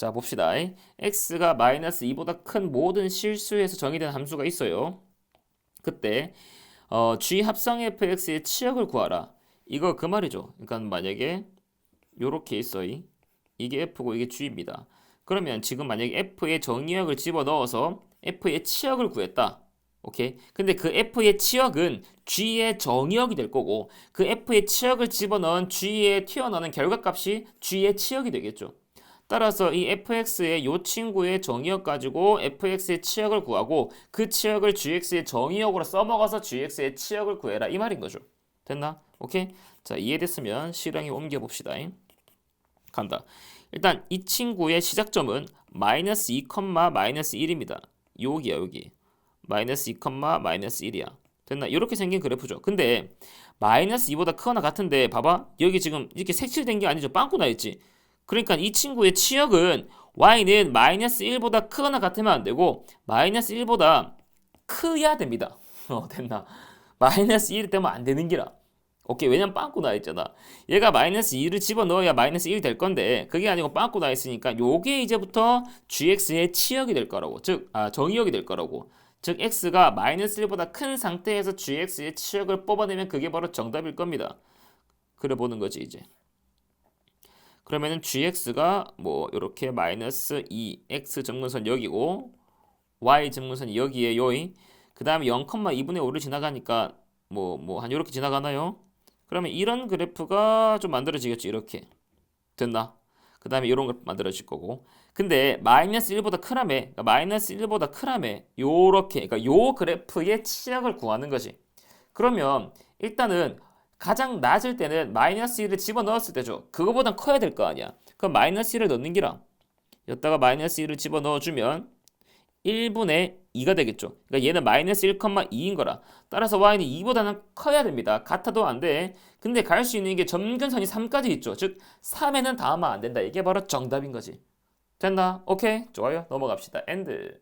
자 봅시다. x가 마이너스 2보다 큰 모든 실수에서 정의된 함수가 있어요. 그때 어, g 합성 fx의 치역을 구하라. 이거 그 말이죠. 그러니까 만약에 요렇게 있어 이 이게 f고 이게 g입니다. 그러면 지금 만약에 f의 정의역을 집어 넣어서 f의 치역을 구했다. 오케이. 근데 그 f의 치역은 g의 정의역이 될 거고 그 f의 치역을 집어넣은 g에 튀어나오는 결과값이 g의 치역이 되겠죠. 따라서 이 fx의 요 친구의 정의역 가지고 fx의 치역을 구하고 그 치역을 gx의 정의역으로 써먹어서 gx의 치역을 구해라 이 말인 거죠. 됐나? 오케이? 자 이해됐으면 실행에 옮겨 봅시다. 간다. 일단 이 친구의 시작점은 마이너스 2, 마이너스 1입니다. 여기야 여기. 마이너스 2, 마이너스 1이야. 됐나? 이렇게 생긴 그래프죠. 근데 마이너스 2보다 크거나 같은데 봐봐. 여기 지금 이렇게 색칠된 게 아니죠. 빵꾸 나 있지. 그러니까 이 친구의 치역은 y는 마이너스 1보다 크거나 같으면 안 되고 마이너스 1보다 크야 됩니다. 어, 됐나? 마이너스 1 되면 안 되는 기라. 오케이 왜냐면 빵꾸 나 있잖아 얘가 마이너스 2를 집어넣어야 마이너스 1 될 건데 그게 아니고 빵꾸 나 있으니까 요게 이제부터 gx의 치역이 될 거라고 즉 아, 정의역이 될 거라고 즉 x가 마이너스 1보다 큰 상태에서 gx의 치역을 뽑아내면 그게 바로 정답일 겁니다 그래 보는 거지 이제 그러면은 gx가 뭐 이렇게 마이너스 2 x 정근선 여기고 y 정근선이 여기에 요이 그 다음에 0,2분의 5를 지나가니까 뭐 뭐 한 이렇게 지나가나요? 그러면 이런 그래프가 좀 만들어지겠죠 이렇게 됐나? 그 다음에 이런 걸 만들어질 거고 근데 마이너스 1보다 크라며 그러니까 마이너스 1보다 크라며 요렇게 그러니까 요 그래프의 치역을 구하는 거지 그러면 일단은 가장 낮을 때는 마이너스 1을 집어넣었을 때죠 그거보단 커야 될 거 아니야 그럼 마이너스 1을 넣는 기라 여기다가 마이너스 1을 집어넣어주면 1분의 2가 되겠죠. 그러니까 얘는 마이너스 1,2인 거라. 따라서 y는 2보다는 커야 됩니다. 같아도 안 돼. 근데 갈 수 있는 게 점근선이 3까지 있죠. 즉 3에는 닿으면 안 된다. 이게 바로 정답인 거지. 됐나? 오케이. 좋아요. 넘어갑시다. 엔드.